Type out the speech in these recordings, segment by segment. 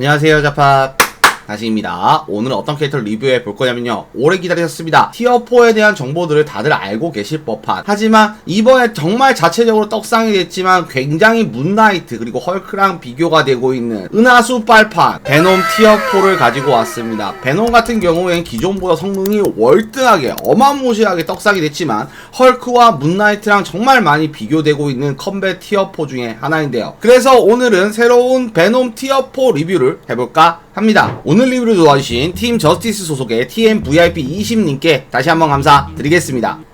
안녕하세요 자팍 다시입니다. 오늘은 어떤 캐릭터를 리뷰해 볼 거냐면요. 오래 기다리셨습니다. 티어4에 대한 정보들을 다들 알고 계실 법한. 하지만 이번에 정말 자체적으로 떡상이 됐지만 굉장히 문나이트 그리고 헐크랑 비교가 되고 있는 은하수 빨판 베놈 티어4를 가지고 왔습니다. 베놈 같은 경우엔 기존보다 성능이 월등하게 어마무시하게 떡상이 됐지만 헐크와 문나이트랑 정말 많이 비교되고 있는 컴뱃 티어4 중에 하나인데요. 그래서 오늘은 새로운 베놈 티어4 리뷰를 해볼까 합니다. 오늘 리뷰를 도와주신 팀 저스티스 소속의 TMVIP 20님께 다시 한번 감사드리겠습니다.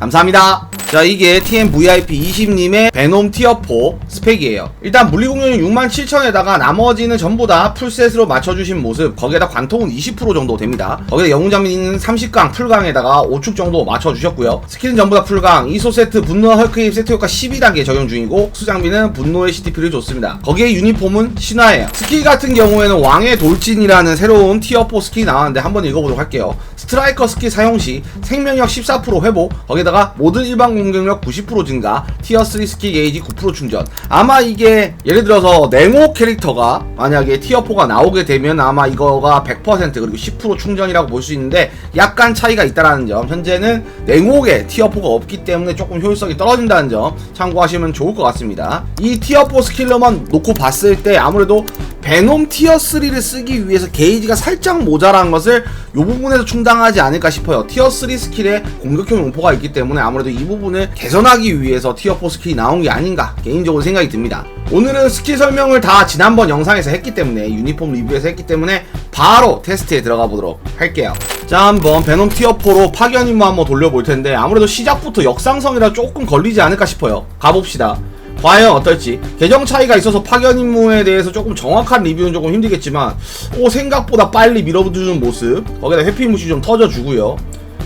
감사합니다. 자, 이게 TMVIP 20님의 베놈 티어4 스펙이에요. 일단 물리공격은 67,000에다가 나머지는 전부 다 풀셋으로 맞춰주신 모습, 거기에다 관통은 20% 정도 됩니다. 거기다 영웅장비는 30강, 풀강에다가 5축 정도 맞춰주셨고요. 스킬은 전부 다 풀강, 이소 세트, 분노 헐크입 세트 효과 12단계 적용 중이고, 수장비는 분노의 CTP를 줬습니다. 거기에 유니폼은 신화예요. 스킬 같은 경우에는 왕의 돌진이라는 새로운 티어4 스킬이 나왔는데 한번 읽어보도록 할게요. 스트라이커 스킬 사용 시 생명력 14% 회복, 거기다 가 모든 일반 공격력 90% 증가, 티어 3 스킬 게이지 9% 충전. 아마 이게 예를 들어서 냉호 캐릭터가 만약에 티어 4가 나오게 되면 아마 이거가 100% 그리고 10% 충전이라고 볼 수 있는데 약간 차이가 있다라는 점. 현재는 냉혹에 티어 4가 없기 때문에 조금 효율성이 떨어진다는 점 참고하시면 좋을 것 같습니다. 이 티어 4 스킬러만 놓고 봤을 때 아무래도 베놈 티어 3를 쓰기 위해서 게이지가 살짝 모자란 것을 이 부분에서 충당하지 않을까 싶어요. 티어 3 스킬에 공격형 용포가 있기 때문에 아무래도 이 부분을 개선하기 위해서 티어 4 스킬이 나온 게 아닌가 개인적으로 생각이 듭니다. 오늘은 스킬 설명을 다 지난번 영상에서 했기 때문에 유니폼 리뷰에서 했기 때문에 바로 테스트에 들어가 보도록 할게요. 자 한번 베놈 티어 4로 파견 임무 한번 돌려볼 텐데 아무래도 시작부터 역상성이라 조금 걸리지 않을까 싶어요. 가봅시다. 과연 어떨지. 계정 차이가 있어서 파견 임무에 대해서 조금 정확한 리뷰는 조금 힘들겠지만 오 생각보다 빨리 밀어주는 모습. 거기다 회피 무시 좀 터져주고요.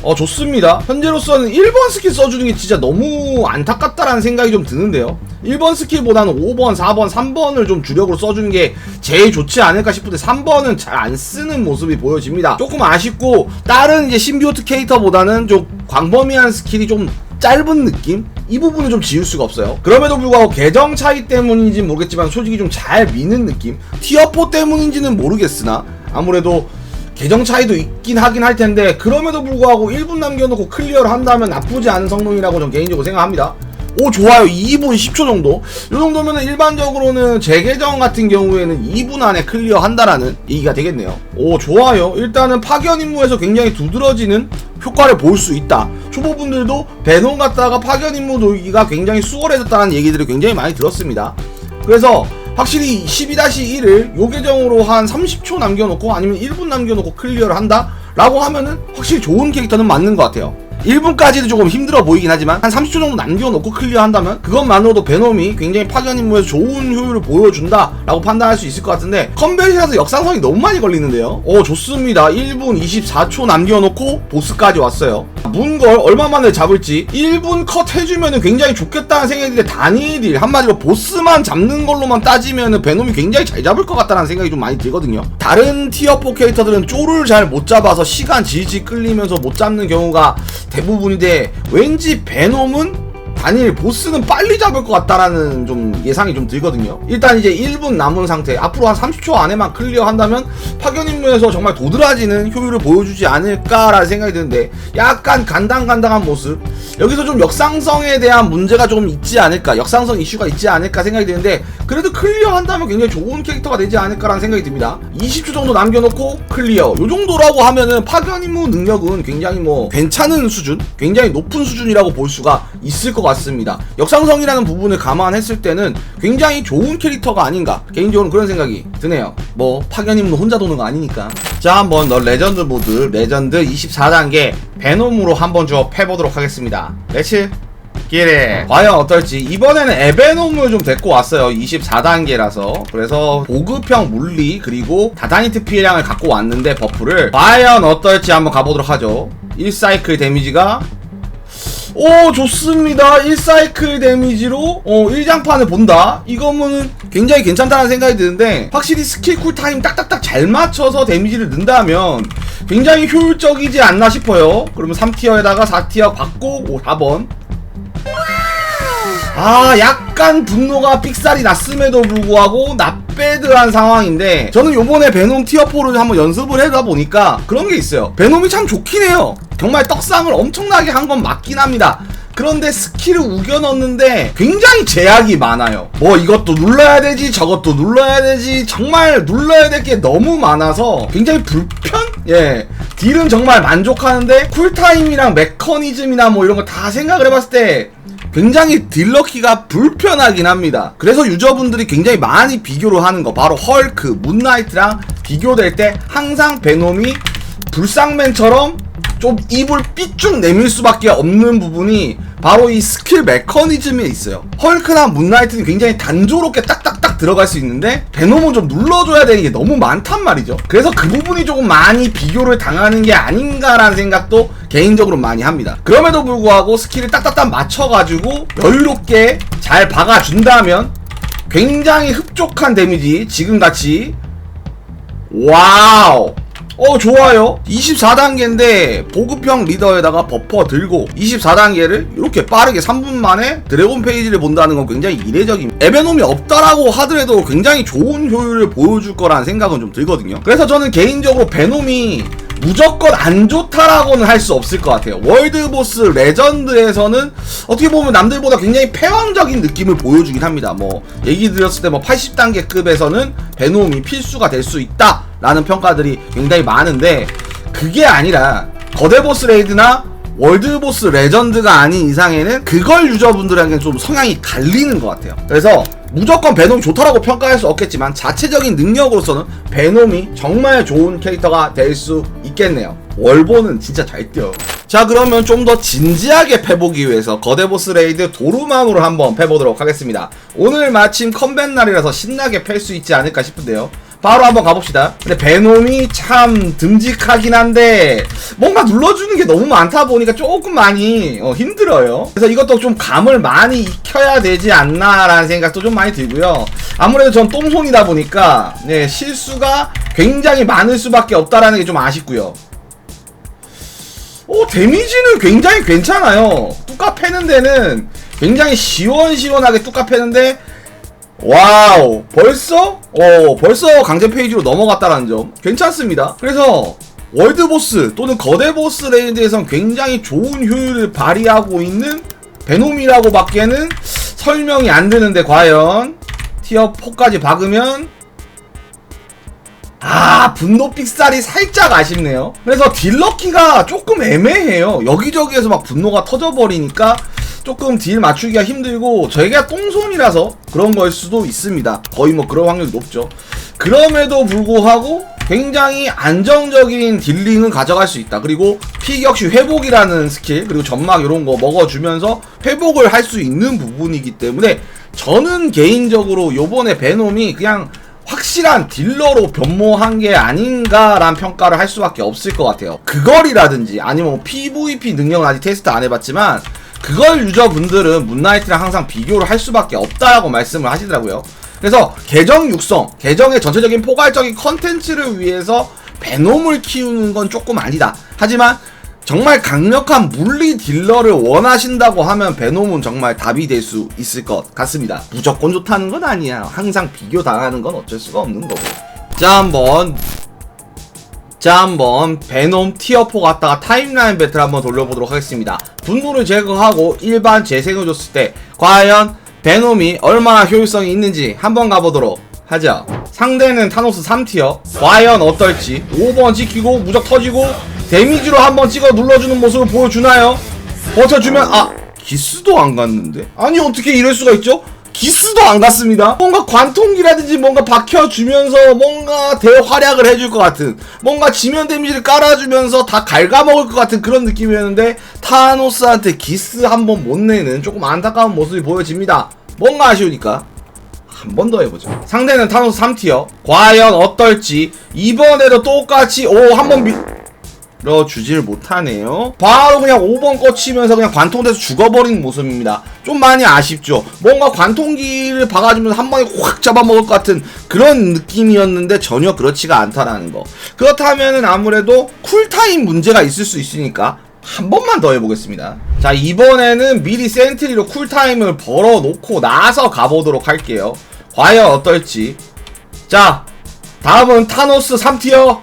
어 좋습니다. 현재로서는 1번 스킬 써주는 게 진짜 너무 안타깝다라는 생각이 좀 드는데요. 1번 스킬보다는 5번 4번 3번을 좀 주력으로 써주는 게 제일 좋지 않을까 싶은데 3번은 잘 안 쓰는 모습이 보여집니다. 조금 아쉽고 다른 이제 신비오트 캐릭터보다는 좀 광범위한 스킬이 좀 짧은 느낌? 이 부분은 좀 지울 수가 없어요. 그럼에도 불구하고 계정 차이 때문인지 모르겠지만 솔직히 좀 잘 미는 느낌? 티어4 때문인지는 모르겠으나 아무래도 계정 차이도 있긴 하긴 할 텐데 그럼에도 불구하고 1분 남겨놓고 클리어를 한다면 나쁘지 않은 성능이라고 전 개인적으로 생각합니다. 오 좋아요. 2분 10초 정도. 이 정도면 일반적으로는 제 계정 같은 경우에는 2분 안에 클리어 한다라는 얘기가 되겠네요. 오 좋아요. 일단은 파견 임무에서 굉장히 두드러지는 효과를 볼 수 있다. 초보분들도 베놈 갔다가 파견 임무 돌기가 굉장히 수월해졌다는 얘기들을 굉장히 많이 들었습니다. 그래서 확실히 12-1을 요 계정으로 한 30초 남겨놓고 아니면 1분 남겨놓고 클리어를 한다 라고 하면은 확실히 좋은 캐릭터는 맞는 것 같아요 1분까지도 조금 힘들어 보이긴 하지만 한 30초 정도 남겨놓고 클리어한다면 그것만으로도 베놈이 굉장히 파견 임무에서 좋은 효율을 보여준다 라고 판단할 수 있을 것 같은데 컴뱃이라서 역상성이 너무 많이 걸리는데요? 오 좋습니다. 1분 24초 남겨놓고 보스까지 왔어요. 문걸 얼마 만에 잡을지 1분 컷 해주면 굉장히 좋겠다는 생각이 드는데 단일일. 한마디로 보스만 잡는 걸로만 따지면 베놈이 굉장히 잘 잡을 것 같다는 생각이 좀 많이 들거든요. 다른 티어 4 캐릭터들은 쪼를 잘 못 잡아서 시간 질질 끌리면서 못 잡는 경우가 대부분인데 왠지 베놈은 단일 보스는 빨리 잡을 것 같다라는 좀 예상이 좀 들거든요. 일단 이제 1분 남은 상태, 앞으로 한 30초 안에만 클리어 한다면 파견 임무에서 정말 도드라지는 효율을 보여주지 않을까라는 생각이 드는데 약간 간당간당한 모습. 여기서 좀 역상성에 대한 문제가 좀 있지 않을까, 역상성 이슈가 있지 않을까 생각이 드는데 그래도 클리어 한다면 굉장히 좋은 캐릭터가 되지 않을까라는 생각이 듭니다. 20초 정도 남겨놓고 클리어. 요 정도라고 하면은 파견 임무 능력은 굉장히 뭐 괜찮은 수준, 굉장히 높은 수준이라고 볼 수가 있을 것 같 습니다. 역상성이라는 부분을 감안했을 때는 굉장히 좋은 캐릭터가 아닌가 개인적으로 그런 생각이 드네요. 뭐 파견 임무 혼자 도는 거 아니니까. 자 한번 너 레전드 모드 레전드 24단계 베놈으로 한번 좀 패보도록 하겠습니다. 렛츠 기레 과연 어떨지 이번에는 에베놈을 좀 데리고 왔어요 24단계라서 그래서 보급형 물리 그리고 다다니트 피해량을 갖고 왔는데 버프를 과연 어떨지 한번 가보도록 하죠 1사이클 데미지가 오 좋습니다. 1사이클 데미지로 어 1장판을 본다. 이거는 굉장히 괜찮다는 생각이 드는데 확실히 스킬 쿨타임 딱딱딱 잘 맞춰서 데미지를 넣는다면 굉장히 효율적이지 않나 싶어요. 그러면 3티어에다가 4티어 받고 오 4번. 아 약간 분노가 삑살이 났음에도 불구하고 나 굿배드한 상황인데 저는 요번에 베놈 티어4를 한번 연습을 해다 보니까 그런 게 있어요. 베놈이 참 좋긴 해요 정말 떡상을 엄청나게 한 건 맞긴 합니다 그런데 스킬을 우겨 넣는데 굉장히 제약이 많아요. 뭐 이것도 눌러야 되지, 저것도 눌러야 되지, 정말 눌러야 될 게 너무 많아서 굉장히 불편? 예. 딜은 정말 만족하는데 쿨타임이랑 메커니즘이나 뭐 이런 거 다 생각을 해봤을 때 굉장히 딜러키가 불편하긴 합니다. 그래서 유저분들이 굉장히 많이 비교를 하는 거 바로 헐크, 문나이트랑 비교될 때 항상 베놈이 불쌍맨처럼 좀 입을 삐쭉 내밀 수밖에 없는 부분이 바로 이 스킬 메커니즘에 있어요. 헐크나 문나이트는 굉장히 단조롭게 딱딱딱 들어갈 수 있는데 베놈은 좀 눌러줘야 되는 게 너무 많단 말이죠. 그래서 그 부분이 조금 많이 비교를 당하는 게 아닌가라는 생각도 개인적으로 많이 합니다. 그럼에도 불구하고 스킬을 딱딱딱 맞춰가지고 여유롭게 잘 박아준다면 굉장히 흡족한 데미지 지금같이 와우 어 좋아요. 24단계인데 보급형 리더에다가 버퍼 들고 24단계를 이렇게 빠르게 3분 만에 드래곤 페이지를 본다는 건 굉장히 이례적입니다 에베놈이 없다라고 하더라도 굉장히 좋은 효율을 보여줄 거라는 생각은 좀 들거든요. 그래서 저는 개인적으로 베놈이 무조건 안 좋다라고는 할 수 없을 것 같아요. 월드보스 레전드에서는 어떻게 보면 남들보다 굉장히 패왕적인 느낌을 보여주긴 합니다. 뭐 얘기 드렸을 때 뭐 80단계 급에서는 베놈이 필수가 될 수 있다라는 평가들이 굉장히 많은데 그게 아니라 거대 보스 레이드나 월드보스 레전드가 아닌 이상에는 그걸 유저분들에게는 좀 성향이 갈리는 것 같아요. 그래서 무조건 베놈이 좋다라고 평가할 수 없겠지만 자체적인 능력으로서는 베놈이 정말 좋은 캐릭터가 될 수 있겠네요. 월보는 진짜 잘 뛰어. 자 그러면 좀 더 진지하게 패보기 위해서 거대보스 레이드 도루마무를 한번 패보도록 하겠습니다. 오늘 마침 컴뱃 날이라서 신나게 팰 수 있지 않을까 싶은데요. 바로 한번 가봅시다. 근데 베놈이 참 듬직하긴 한데 뭔가 눌러주는 게 너무 많다 보니까 조금 많이 어, 힘들어요. 그래서 이것도 좀 감을 많이 익혀야 되지 않나라는 생각도 좀 많이 들고요. 아무래도 전 똥손이다 보니까 네, 실수가 굉장히 많을 수밖에 없다라는 게 좀 아쉽고요. 오 데미지는 굉장히 괜찮아요. 뚜까 패는 데는 굉장히 시원시원하게 뚜까 패는데 와우 벌써? 어 벌써 강제 페이지로 넘어갔다라는 점. 괜찮습니다. 그래서 월드보스 또는 거대보스 레인드에선 굉장히 좋은 효율을 발휘하고 있는 베놈이라고 밖에는 설명이 안 되는데 과연 티어 4까지 박으면 아 분노 삑살이 살짝 아쉽네요. 그래서 딜러키가 조금 애매해요. 여기저기에서 막 분노가 터져버리니까 조금 딜 맞추기가 힘들고 저희가 똥손이라서 그런 걸 수도 있습니다. 거의 뭐 그런 확률이 높죠. 그럼에도 불구하고 굉장히 안정적인 딜링은 가져갈 수 있다. 그리고 픽 역시 회복이라는 스킬 그리고 점막 이런 거 먹어주면서 회복을 할 수 있는 부분이기 때문에 저는 개인적으로 요번에 베놈이 그냥 확실한 딜러로 변모한 게 아닌가라는 평가를 할 수밖에 없을 것 같아요. 그걸이라든지 아니면 뭐 PVP 능력은 아직 테스트 안 해봤지만 그걸 유저분들은 문나이트랑 항상 비교를 할 수밖에 없다라고 말씀을 하시더라고요. 그래서 계정 육성, 계정의 전체적인 포괄적인 컨텐츠를 위해서 베놈을 키우는 건 조금 아니다. 하지만 정말 강력한 물리 딜러를 원하신다고 하면 베놈은 정말 답이 될 수 있을 것 같습니다. 무조건 좋다는 건 아니야. 항상 비교 당하는 건 어쩔 수가 없는 거고. 자, 한번 자 한번 베놈 티어4 갔다가 타임라인 배틀 한번 돌려보도록 하겠습니다. 분노를 제거하고 일반 재생을 줬을 때 과연 베놈이 얼마나 효율성이 있는지 한번 가보도록 하죠. 상대는 타노스 3티어. 과연 어떨지. 5번 찍히고 무적 터지고 데미지로 한번 찍어 눌러주는 모습을 보여주나요? 버텨주면 아 기스도 안 갔는데? 아니 어떻게 이럴 수가 있죠? 기스도 안 갔습니다. 뭔가 관통기라든지 뭔가 박혀주면서 뭔가 대활약을 해줄 것 같은 뭔가 지면 데미지를 깔아주면서 다 갉아먹을 것 같은 그런 느낌이었는데 타노스한테 기스 한 번 못 내는 조금 안타까운 모습이 보여집니다. 뭔가 아쉬우니까 한 번 더 해보죠. 상대는 타노스 3티어. 과연 어떨지 이번에도 똑같이 오 한번 미... 주지를 못하네요. 바로 그냥 5번 꽂히면서 그냥 관통돼서 죽어버린 모습입니다. 좀 많이 아쉽죠. 뭔가 관통기를 박아주면서 한 번에 확 잡아먹을 것 같은 그런 느낌이었는데 전혀 그렇지가 않다라는 거. 그렇다면은 아무래도 쿨타임 문제가 있을 수 있으니까 한 번만 더 해보겠습니다. 자, 이번에는 미리 센트리로 쿨타임을 벌어놓고 나서 가보도록 할게요. 과연 어떨지. 자, 다음은 타노스 3티어.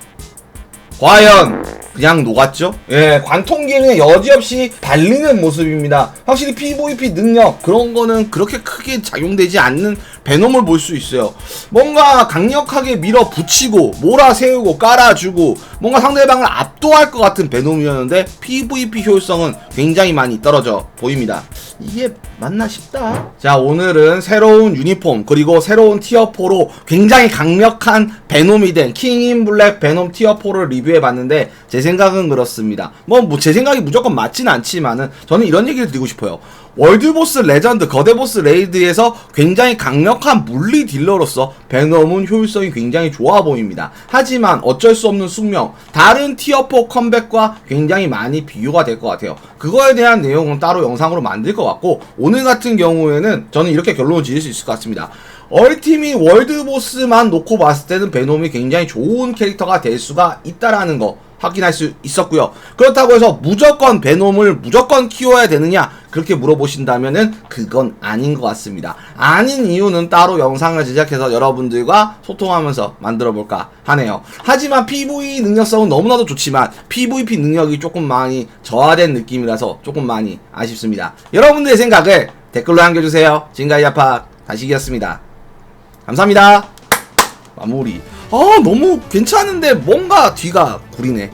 과연 그냥 녹았죠? 예, 관통기는 여지없이 발리는 모습입니다. 확실히 PVP 능력 그런 거는 그렇게 크게 작용되지 않는 베놈을 볼 수 있어요. 뭔가 강력하게 밀어붙이고 몰아세우고 깔아주고 뭔가 상대방을 압도할 것 같은 베놈이었는데 PVP 효율성은 굉장히 많이 떨어져 보입니다. 이게 맞나 싶다. 자, 오늘은 새로운 유니폼 그리고 새로운 티어4로 굉장히 강력한 베놈이 된 킹인 블랙 베놈 티어4를 리뷰해 봤는데 제 생각은 그렇습니다. 뭐 제 생각이 무조건 맞진 않지만은 저는 이런 얘기를 드리고 싶어요. 월드보스 레전드 거대보스 레이드에서 굉장히 강력한 물리 딜러로서 베놈은 효율성이 굉장히 좋아 보입니다. 하지만 어쩔 수 없는 숙명 다른 티어4 컴백과 굉장히 많이 비교가 될 것 같아요. 그거에 대한 내용은 따로 영상으로 만들 것 같고 오늘 같은 경우에는 저는 이렇게 결론을 지을 수 있을 것 같습니다. 얼티밋 월드보스만 놓고 봤을 때는 베놈이 굉장히 좋은 캐릭터가 될 수가 있다라는 거 확인할 수 있었고요. 그렇다고 해서 무조건 베놈을 무조건 키워야 되느냐 그렇게 물어보신다면은 그건 아닌 것 같습니다. 아닌 이유는 따로 영상을 제작해서 여러분들과 소통하면서 만들어 볼까 하네요. 하지만 PV 능력성은 너무나도 좋지만 PVP 능력이 조금 많이 저하된 느낌이라서 조금 많이 아쉽습니다. 여러분들의 생각을 댓글로 남겨주세요. 지금까지 아파 다시기였습니다. 감사합니다. 마무리. 아 너무 괜찮은데 뭔가 뒤가 구리네.